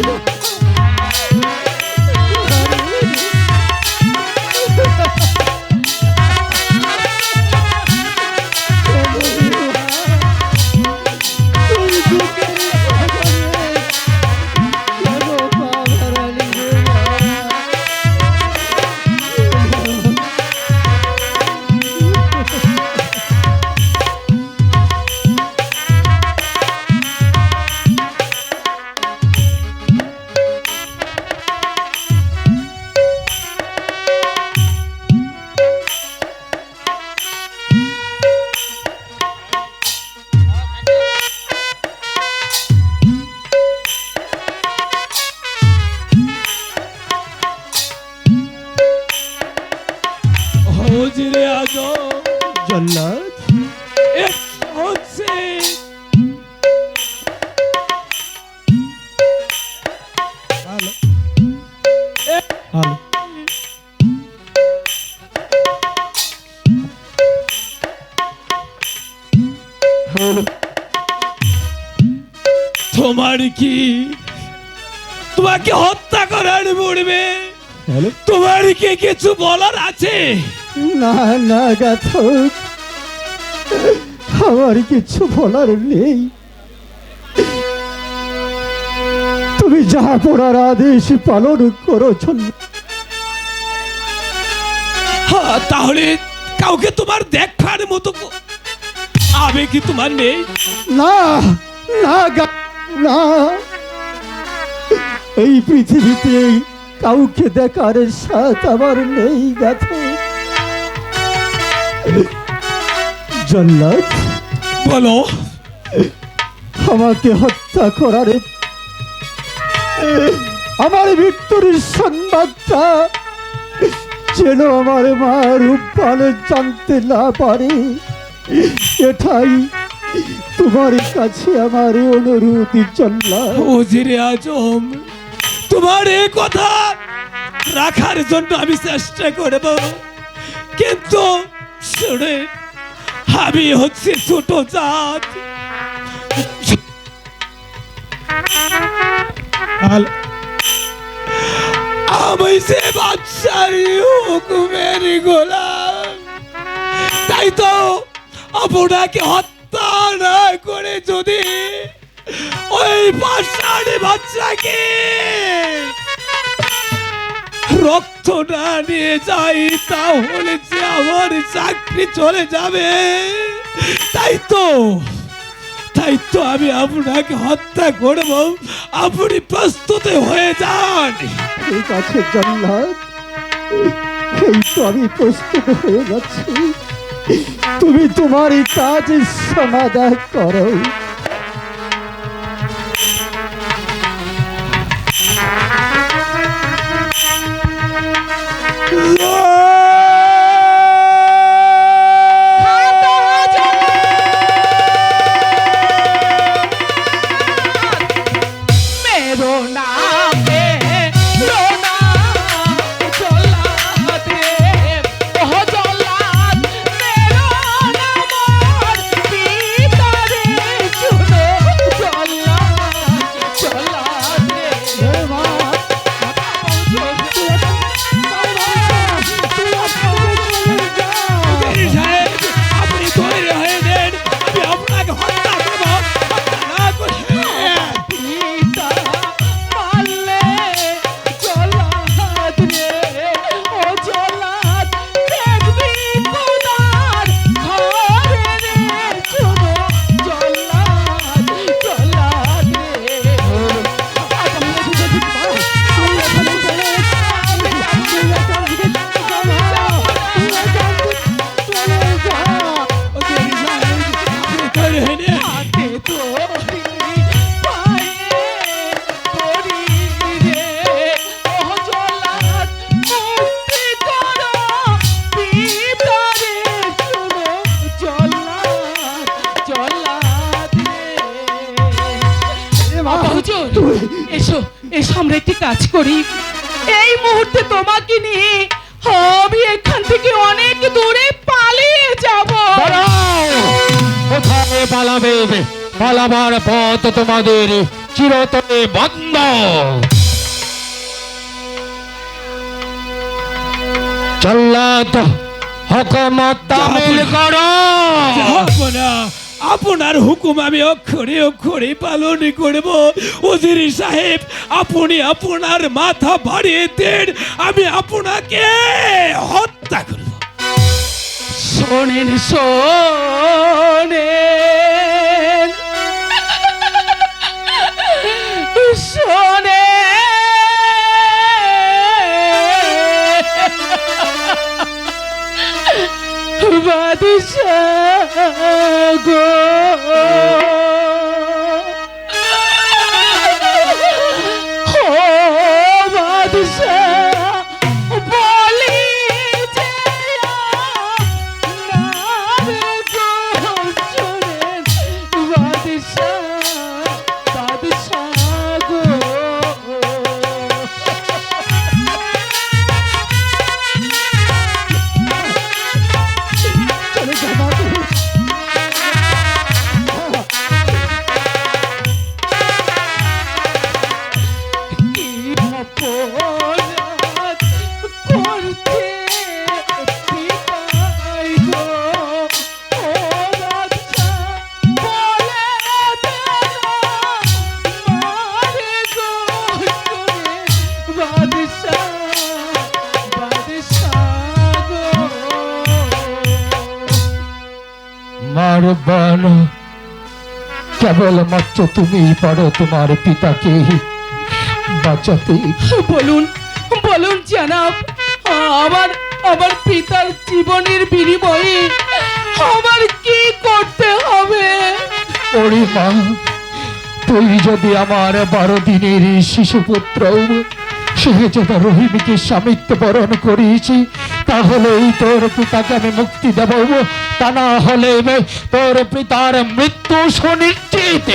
Come on. Hello তোমার কি? তোমাকে হত্যা করার পড়বে হ্যালো? তোমার কি কিছু বলার আছে? না না গাথক। আমার কিছু বলার নেই। তুমি যা পড়ার আদেশ পালন করো জল্লাদ হ্যাঁ, তাহলে কাউকে তোমার দেখার মতো আবে কি তোমার নেই না না না। এই পৃথিবীতে কাউকে দেখার সাথ আমার নেই গাথে জল্লাদ বলো। আমাকে হত্যা করার আমার মৃত্যুর সংবাদটা যেন আমার মা রূপপাল জানতে না পারে। এটাই তোমার কাছে আমার অনুরোধ চল্লা ওজিরে আজম, তোমার এ কথা রাখার জন্য আমি চেষ্টা করব। কিন্তু শুনে আমি হচ্ছে ছোট জাত। আমি যে বাচ্চার হুকুমের গোলাম। তাই তো আপনাকে হত্যা না করে যদি ওই পাষাণী বাচ্চাকে রক্ত না নিয়ে যাই, তাহলে যে আমার চাকরি চলে যাবে। তাই তো তাই তো আমি আপনাকে হত্যা করব। আপনি প্রস্তুত হয়ে যান। ঠিক আছে জল্লাদ এই তো আমি প্রস্তুত হয়ে যাচ্ছি। তুমি তোমার কাজ সমাধান করো। কাজ করি এই মুহূর্তে তোমাকে নিয়ে আমি এখান থেকে অনেক দূরে পালিয়ে যাব। কোথায় পালাবে? পালাবার পথ তোমাদের চিরতরে বন্ধ। চল্লাদ হকমত তামিল করো। আপনার হুকুম আমি অক্ষরে অক্ষরে পালন করব। ওজির সাহেব, আপনি আপনার মাথা বাড়িয়ে দেন, আমি আপনাকে হত্যা করব। শোনেন শোনেন। গো। কেবলমাত্র তুমি পারো তোমার পিতাকে বাঁচাতে। বলুন বলুন জানাব আমার আমার পিতার জীবনের বিনিময়ে আমার কি করতে হবে? ওরে মা তুই যদি আমার বারো দিনের শিশুপুত্র শেহজাদা রহিমকে স্বামিত্ব বরণ করিয়েছি তাহলেই তোর পিতাকে আমি মুক্তি দেব। তা না হলে তোর পিতার মৃত্যু সুনিশ্চিত।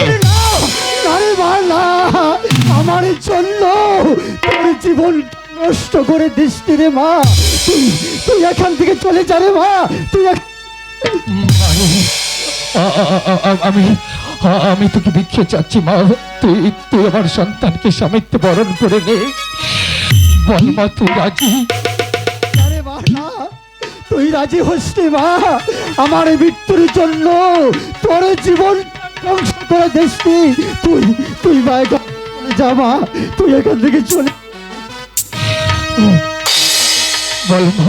আমার জন্য তোর জীবন নষ্ট করে দিস নি রে মা। তুই তুই এখান থেকে চলে যা রে মা। তুই আমি আমি তোকে ভিক্ষে চাচ্ছি মা। তুই তুই আমার সন্তানকে স্বামিত্ব বরণ করে নে। বল মা তুই রাজি? আরে মা না তুই রাজি হস মা। আমার মৃত্যুর জন্য তোর জীবন ধ্বংস করে নি তুই তুই মা এখান যা মা তুই এখান থেকে চলে বল মা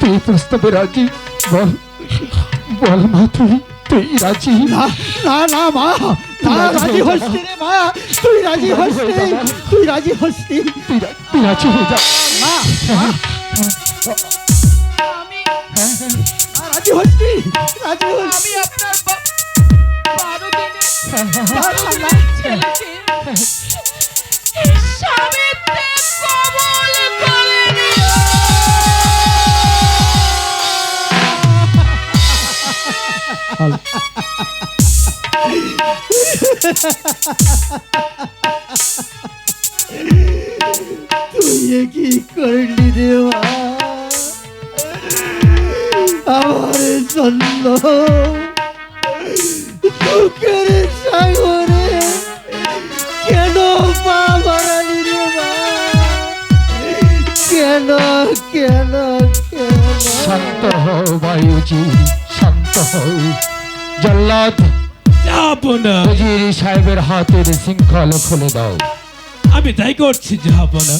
তুই প্রস্তাবে রাজি? বল বল মা তুই তুই রাজি? না না না মা রাজি হস নি রে মা তুই রাজি হস নি তুই রাজি হস নি। তুই রাজি হয়ে যা। মা আমি রাজি হস নি? রাজি হস। আমি আপনার বারো। ছেলেকে কবল করে নিও। তুই কি করলি রে আমার জন্য দুঃখের সাগরে কেন পা বাড়ালি রে কেন কেন কেন? শান্ত হও বায়ুজি, শান্ত হও। জল্লাদ সাহেবের হাতের শৃঙ্খল খুলে দাও। আমি তাই করছি জাহাপনা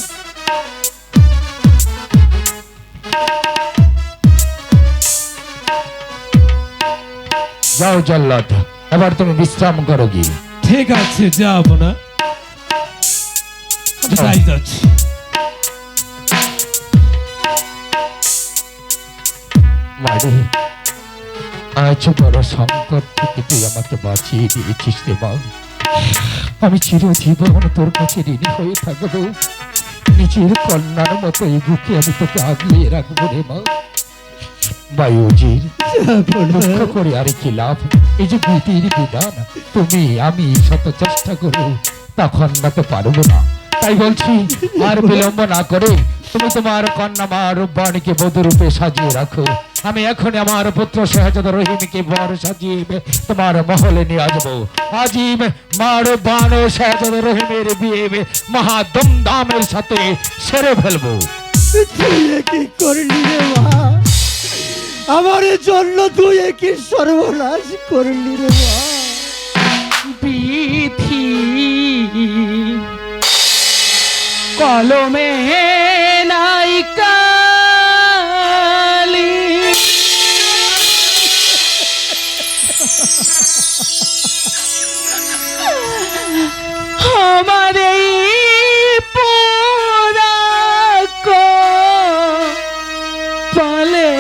যাও জল্লাদ এবার তুমি বিশ্রাম করো গিয়ে। ঠিক আছে জাহাপনা আমি তাই যাচ্ছি। মারে। আজ বড় সংকট থেকে তুই আমাকে বাঁচিয়ে দিয়েছিস রে মা। আমি চিরজীবন তোর কাছে ঋণী হয়ে থাকব। নিজের কন্যার মতো এই বুকে আমি তোকে আগলিয়ে রাখব রে মা। বায়ুজির দুঃখ করে আর কি লাভ এই যে বিধির বিধান তুমি আমি শত চেষ্টা করো তা খন্ডাতে পারব না। তাই বলছি, আর বিলম্ব না করে তুমি তোমার কন্যা মা রূপবাণীকে বধূরূপে সাজিয়ে রাখো। আমি এখন আমার পুত্র শাহজাদ রহিমকে বর সাজিয়ে তোমার মহলে নিয়ে আসব। আজিম মা রূপবান ও রহিমের বিয়ে মহা ধুমধামের সাথে সেরে ফেলব। কি করলি রে মা? আমার জন্য তুই কি সর্বনাশ করলি রে মা? কলমে নাই কালি। আমার পালে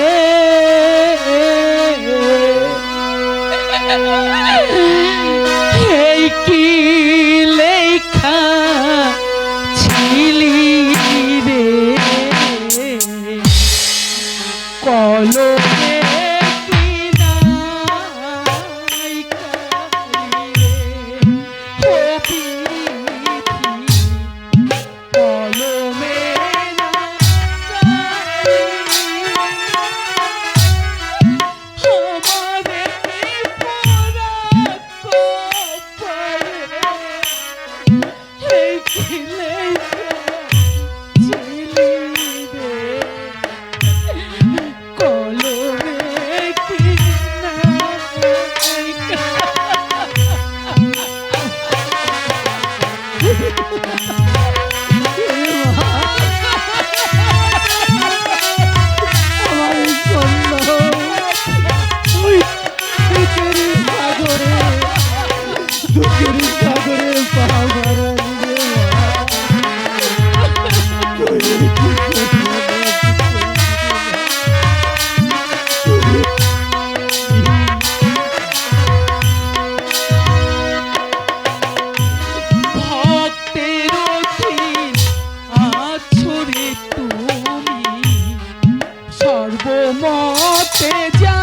সর্বমতে জানে